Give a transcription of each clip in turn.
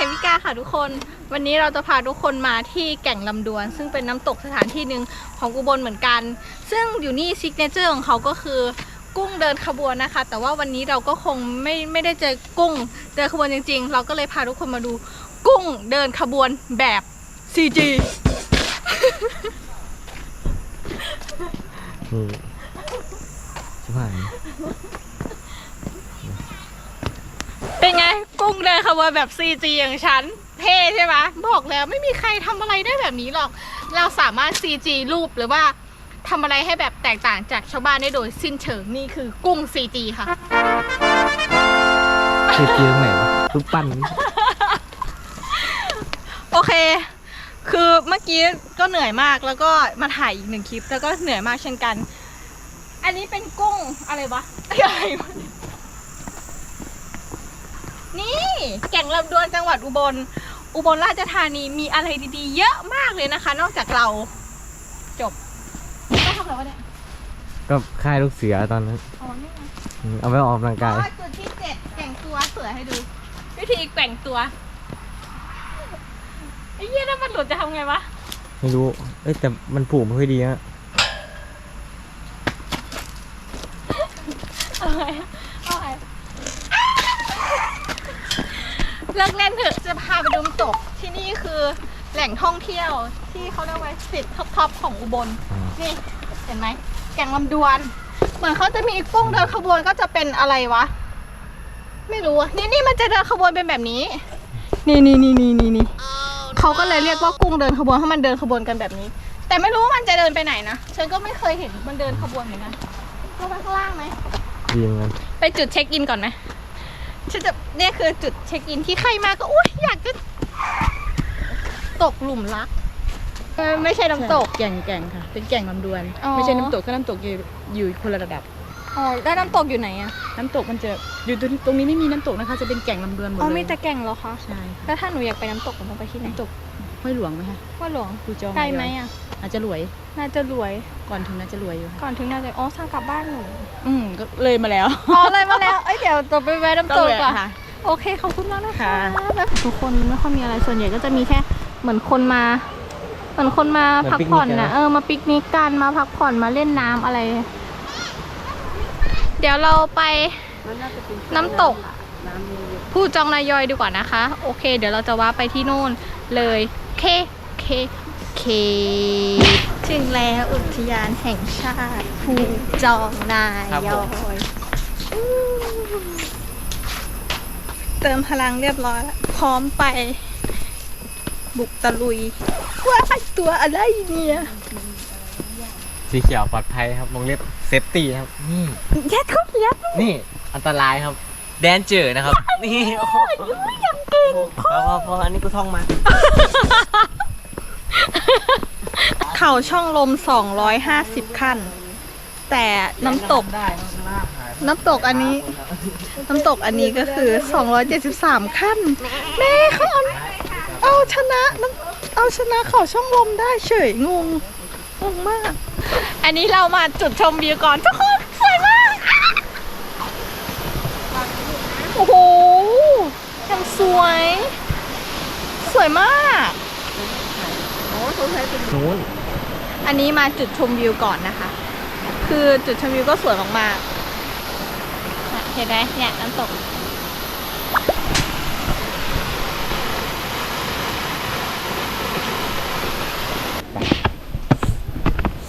เคมิก้าค่ะทุกคน วันนี้เราจะพาทุกคนมาที่แก่งลำดวน ซึ่งเป็นน้ำตกสถานที่หนึ่งของอุบลเหมือนกัน ซึ่งอยู่นี่ซิกเนเจอร์ของเขาก็คือกุ้งเดินขบวนนะคะ แต่ว่าวันนี้เราก็คงไม่ไม่ได้เจอกุ้งเดินขบวนจริง ๆ เราก็เลยพาทุกคนมาดูกุ้งเดินขบวนแบบ CG นี่ชิบหายเป็นไง กุ้งเดินขบวนแบบ CG อย่างฉันเท่ใช่ไหมบอกแล้วไม่มีใครทำอะไรได้แบบนี้หรอก เราสามารถ CG รูปหรือว่าทำอะไรให้แบบแตกต่างจากชาวบ้านได้โดยสิ้นเชิงนี่คือกุ้ง CG ค่ะคือเกียร์ตรงไหนวะรูปปั้นนี่โอเค คือเมื่อกี้ก็เหนื่อยมากแล้วก็มาถ่ายอีกหนึ่งคลิป แล้วก็เหนื่อยมากเช่นกัน อันนี้เป็นกุ้งอะไรวะอะไรวะ นี่แก่งลำดวนจังหวัดอุบล อุบลราชธานีมีอะไรดีๆ เยอะมากเลยนะคะ นอกจากเรา จบต้องทำอะไรวะเนี่ยก็ค่ายลูกเสือตอนนั้นเอานี่ไงอืมเอาไว้ออกกำลังอ๋กายอจุดที่เจ็ดแกว่งตัวเสือให้ดู วิธีแกว่งตัวไอ้เหี้ยถ้ามันหลุดจะทำไงวะ ไม่รู้ เอ้ยแต่มันผูกไม่ค่อยดีฮะ เอาไงเอาไง เลิกเล่นเถอะจะพาไปดูน้ำตกที่นี่คือแหล่งท่องเที่ยวที่เขาเรียกว่าสิทธิ์ท็อปๆของอุบลอ่านี่เห็นไหมแก่งลำดวน เหมือนเขาจะมีกุ้งเดินขบวนก็จะเป็นอะไรวะ ไม่รู้อะนี่นี่มันจะเดินขบวนเป็นแบบนี้ นี่นี่นี่นี่นี่นี่เขาก็เลยเรียกว่ากุ้งเดินขบวนเพราะมันเดินขบวนกันแบบนี้ แต่ไม่รู้ว่ามันจะเดินไปไหนนะฉันก็ไม่เคยเห็นมันเดินขบวนเหมือนกันลงไปข้างล่างไหมดีเหมือนกันไปจุดเช็คอินก่อนไหม ฉันจะเนี่ยคือจุดเช็คอินที่ใครมาก็อุ้ยอยากจะตกหลุมรักเออไม่ใช่น้ำตก แก่งแก่งค่ะ เป็นแก่งลำดวน อ๋อ ไม่ใช่น้ำตกก็น้ำตกอยู่อยู่คนละระดับ อ๋อแล้วน้ำตกอยู่ไหนอะน้ำตกมันจะอยู่ตรงตรงนี้ไม่มีน้ำตกนะคะ จะเป็นแก่งลำดวนหมดอ๋อเลยมีแต่แก่งเหรอคะ ใช่ค่ะแล้วถ้าหนูอยากไปน้ำตกหนูต้องไปที่ไหน น้ำตก ห้วยหลวงไหมคะว่าหลวงครูจองไกลไหมอะอาจจะรวย น่าจะรวย ก่อนถึงน่าจะรวยอยู่ค่ะก่อนถึงน่าจะอ๋อทางกลับบ้านหนูอืมก็เลยมาแล้ว อ๋อเลยมาแล้ว เอ้ยเดี๋ยวจะไปแวะน้ำตกต้องแวะก่อนค่ะโอเคขอบคุณมากนะคะค่ะแบบทุกคนไม่ค่อยมีอะไรส่วนใหญ่ก็จะมีแค่เหมือนคนมา เหมือนคนมาพักผ่อนนะเออมาปิกนิกกันมาพักผ่อนมาเล่นน้ำอะไร เดี๋ยวเราไปน้ำตกผู้จองนายอยดีกว่านะคะ โอเค เดี๋ยวเราจะว่าไปที่นู่นเลย เคเคเค ถึงแล้วอุทยานแห่งชาติผู้จองนายอยอู้เติมพลังเรียบร้อยแล้วพร้อมไป บุกตะลุยว้ายตัวอะไรเนี่ย สีเขียวปลอดภัยครับวงเล็บเซฟตี้ครับ นี่ ยัดเข้ายัดนี่ อันตรายครับ แดนเจอร์นะครับ นี่โอ้โหยังเก่ งพอพอพออันนี้กูท่องมา เข่าช่องลม 250 ขั้น แต่น้ำตก ได้ข้างล่างหายน้ำตกอันนี้ น้ำตกอันนี้ก็คือ 273 ขั้น แม่เขาเอาเอาชนะน้ำเอาชนะเขาช่องลมได้เฉยงงงงมาก อันนี้เรามาจุดชมวิวก่อนทุกคน สวยมาก โอ้โหยัง สวย สวยมากนู้นอันนี้มาจุดชมวิวก่อนนะคะ คือจุดชมวิวก็สวยมากๆน่ะเห็นไหมเนี่ยน้ำตก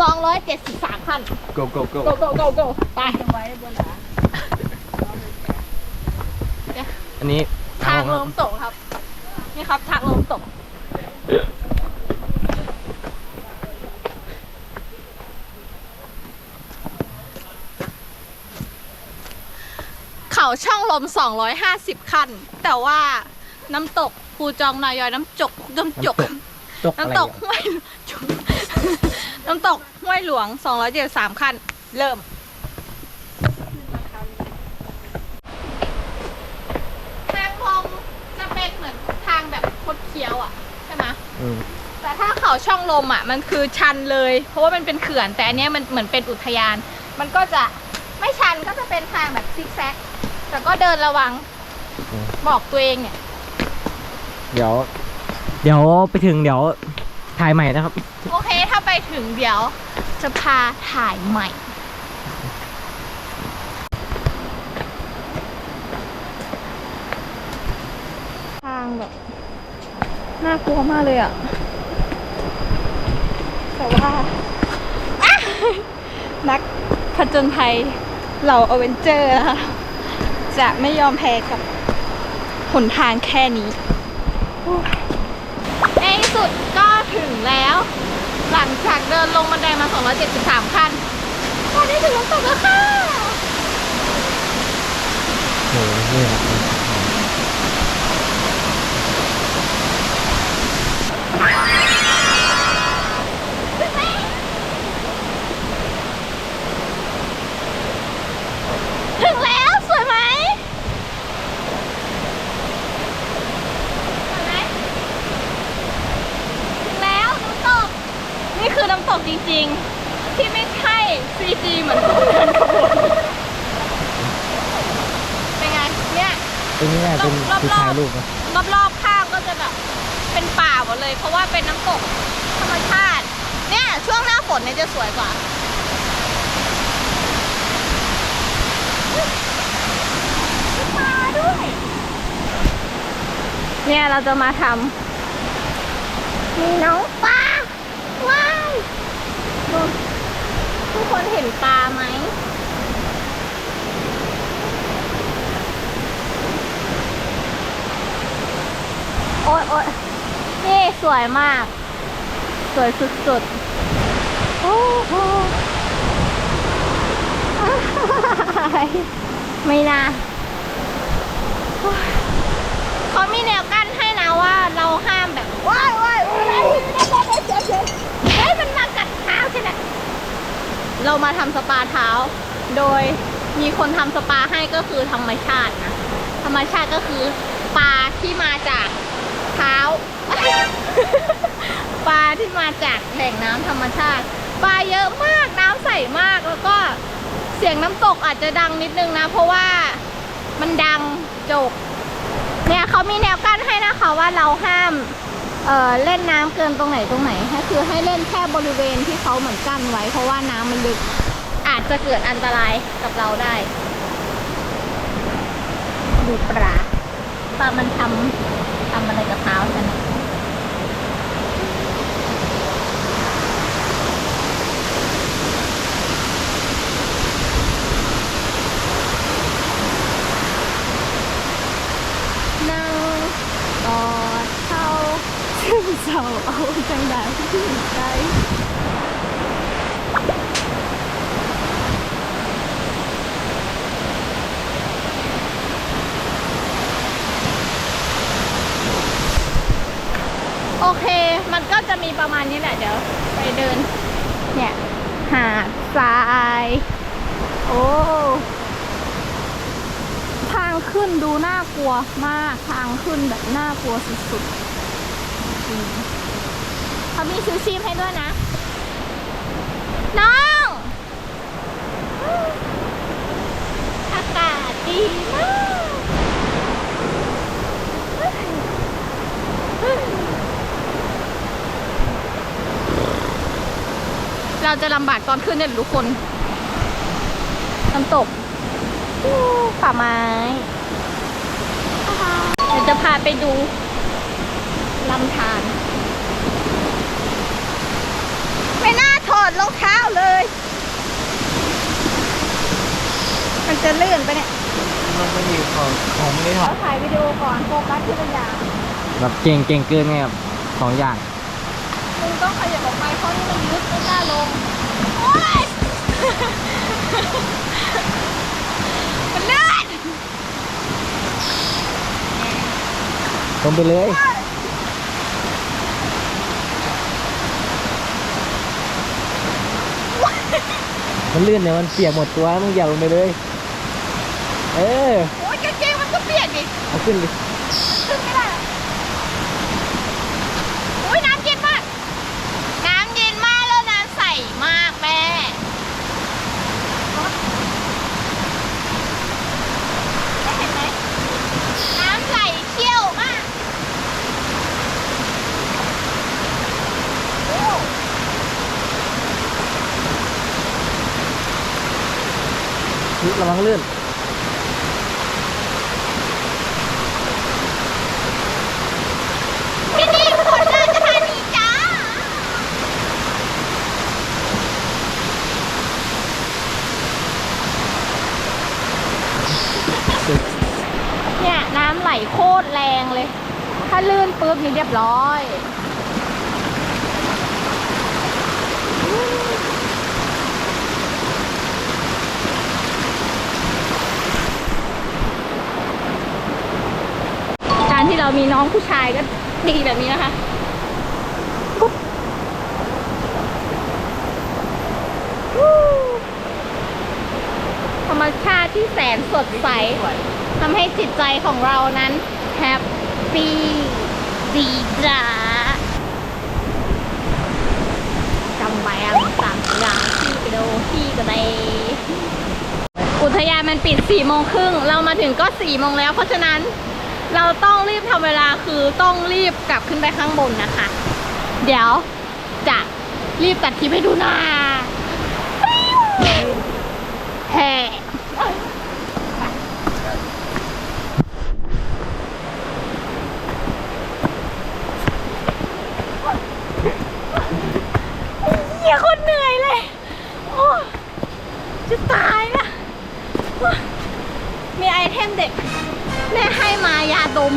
สองร้อยเจ็ดสิบสามขั้นโกโกโก go go go go ไป อันนี้ทางลงน้ำตกครับ นี่ครับทางลงน้ำตก เขาช่องลม 250 ขั้น แต่ว่าน้ำตกภูจองนายอยน้ำจกน้ำจกตกอะไรน้ำตกอะห้วยจกน้ำตกห้วยหลวง 273 ขั้น เริ่ม ทางลงจะเป็นเหมือนทางแบบคดเคี้ยวอะ ใช่ไหมอืมแต่ถ้าเขาช่องลมอะ มันคือชันเลย เพราะว่ามันเป็นเขื่อน แต่อันเนี้ยมันเหมือนเป็นอุทยาน มันก็จะไม่ชันก็จะเป็นทางแบบซิกแซก แต่ก็เดินระวังอืมบอกตัวเองเนี่ย เดี๋ยว เดี๋ยวไปถึงเดี๋ยวถ่ายใหม่นะครับ โอเคถ้าไปถึงเดี๋ยว จะพาถ่ายใหม่ ทางแบบ น่ากลัวมากเลยอะแต่ว่านักผจญภัยเหล่าอเวนเจอร์นะคะจะไม่ยอมแพ้กับหนทางแค่นี้ ในที่สุดก็ถึงแล้ว หลังจากเดินลงบันไดมา 273 ขั้นตอนนี้ถึงน้ำตกแล้วค่ะโอ้โหนี่แหละ ถึงแล้วสวยไหมสวยไหมถึงแล้วน้ำตก นี่คือน้ำตก จริงๆที่ไม่ใช่ CG เหมือนคนเดินขบวนเป็นไงเนี่ยตรงนี้แหละเป็นรอบๆที่ถ่ายรูปนะรอบๆข้างก็จะแบบเป็นป่าหมดเลย เพราะว่าเป็นน้ำตกธรรมชาติ เนี่ยช่วงหน้าฝนเนี่ยจะสวยกว่าปลาด้วยเนี่ยเราจะมาทำมีน้องปลาว้าวดูทุกคนเห็นปลาไหมโอ๊ยโอ๊ยนี่สวยมาก สวยสุดๆ โอ้โหไม่น่าโอ๊ยเขามีแนวกั้นให้นะว่าเราห้ามแบบว้ายว้ายว้ายเฮ้ยมันมากัดเท้าใช่ไหม เรามาทำสปาเท้า โดยมีคนทำสปาให้ก็คือธรรมชาตินะ ธรรมชาติก็คือปลาที่มาจากเท้า ปลาที่มาจากแหล่งน้ำธรรมชาติ ปลาเยอะมากน้ำใสมากแล้วก็เสียงน้ำตกอาจจะดังนิดนึงนะ เพราะว่ามันดังจกเนี่ยเขามีแนวกั้นให้นะคะว่าเราห้าม เอ่อเล่นน้ำเกินตรงไหนตรงไหนก็คือให้เล่นแค่บริเวณที่เขาเหมือนกั้นไว้ เพราะว่าน้ำมันลึกอาจจะเกิดอันตรายกับเราได้ ดูปลาปลามันทำทำอะไรกับเท้าฉันน่ะนั่งกอดเขาซึ่งเศร้าเอา จังได้ที่ใจโอเค มันก็จะมีประมาณนี้แหละเดี๋ยว ไปเดิน เนี่ย หาดทราย โอ้ ทางขึ้นดูน่ากลัวมาก ทางขึ้นแบบน่ากลัวสุดๆจริง เขามีชูชีพให้ด้วยนะ น้อง อากาศดีมากเราจะลำบากตอนขึ้นเนี่ยทุกคนน้ำตกป่าไม้เดี๋ยวจะพาไปดูลำธารไม่น่า ถอดรองเท้าเลย มันจะลื่นไปเนี่ยมันไม่มีของของไม่ได้ถอเราดถ่ายวิดีโอก่อนโฟกัสที่ตัวอย่างแบบเก่งเก่งเกินไงครับสองอย่างมึงต้องขยับออกไปเพราะนี่มันลึกไม่กล้าลง โอ๊ย มันลื่น ลงไปเลย มันลื่นเนี่ยมันเปียกหมดตัวมึงอย่าลงไปเลย เออ โอ๊ยกางเกงมันก็เปียกดิเอาขึ้นดิ ขึ้นไม่ได้หรอกอุ้ยน้ำเย็นมาก น้ำเย็นมากแล้วน้ำใสมากแม่ ได้เห็นไหม น้ำใสเชี่ยวมาก ระวังลื่นที่นี่คนราชธานีจ้าเนี่ย น้ำไหลโคตรแรงเลย ถ้าลื่นปุ๊บนี่เรียบร้อย การที่ เรามีน้องผู้ชายก็ดีแบบนี้นะคะธรรมชาติที่แสนสดใสทำให้จิตใจของเรานั้นแฮปปี้ดีจ้าจำแบงสามอย่างที่กระโดที่กระเดอุทยานมันปิด4ี่โมงครึ่งเรามาถึงก็4ี่โมงแล้วเพราะฉะนั้น เราต้องรีบทำเวลาคือต้องรีบกลับขึ้นไปข้างบนนะคะ เดี๋ยวจะรีบตัดคลิปให้ดูนะแฮ่เหี้ยคนเหนื่อยเลย โอ้ จะตายนะมีไอเทมเด็ก แม่ให้มายาดม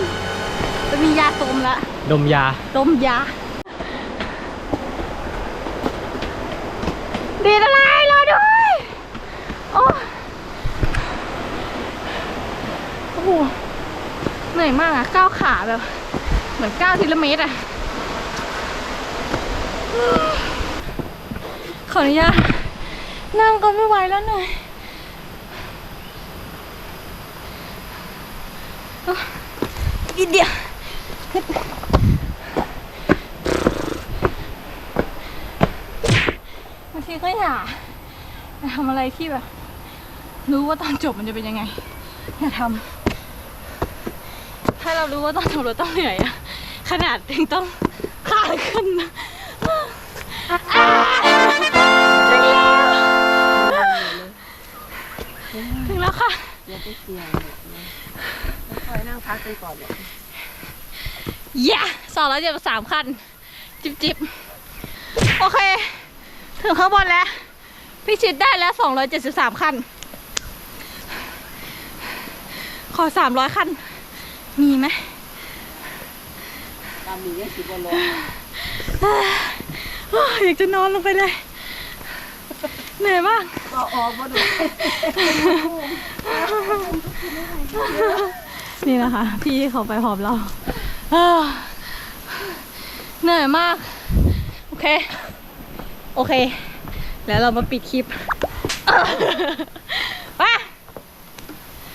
จะมียาดมแล้วดมยา ดมยา ดีอะไรรอด้วยโอ้โอ้โหเหนื่อยมากอะก้าวขาแบบ เหมือนก้าวทีละเมตรอะขออนุญาตนั่งก็ไม่ไหวแล้วเหนื่อยโอ้ อีเดียวบางทีก็อยากจะทำอะไรที่แบบ รู้ว่าตอนจบมันจะเป็นยังไง อย่าทำถ้าเรารู้ว่าตอนจบเราต้องเหนื่อยอะขนาดถึงต้องขาขึ้นนะ ถึงแล้วค่ะคอยนั่งพักไปก่อนเลยเย้สองร้อยเจ็ดสามคัน จิบจิบโอเค ถึงข้างบนแล้วพี่ชิดได้แล้วสองร้อยเจ็ดสิบสามคัน ขอสามร้อยคัน มีไหมตามนี้สิบวันลงอ้าวอยากจะนอนลงไปเลย เหนื่อยมาก ก็ออกมาดูนี่นะคะ พี่เขาไปพร้อมเราเอ้อเหนื่อยมาก โอเค โอเค แล้วเรามาปิดคลิปไป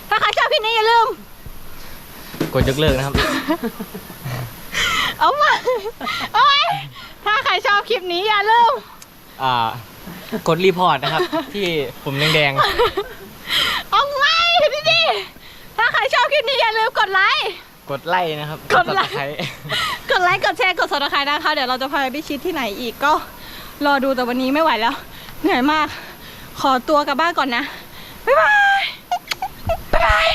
ถ้าใครชอบคลิปนี้อย่าลืม กดยกเลิกนะครับ เอามาเอาไว้ถ้าใครชอบคลิปนี้อย่าลืม อ่า กดรีพอร์ตนะครับ ที่ปุ่มแดงเอาไว้พี่ดิถ้าใครชอบคลิปนี้อย่าลืมกดไลค์ ๆ กดไล่นะครับกดไลค์ Subscribe กดไลค์กดแชร์กด subscribe นะคะ เดี๋ยวเราจะพาไปพิชิตที่ไหนอีกก็รอดูแต่วันนี้ไม่ไหวแล้ว เหนื่อยมาก ขอตัวกลับบ้านก่อนนะ บ๊ายบาย บ๊ายบาย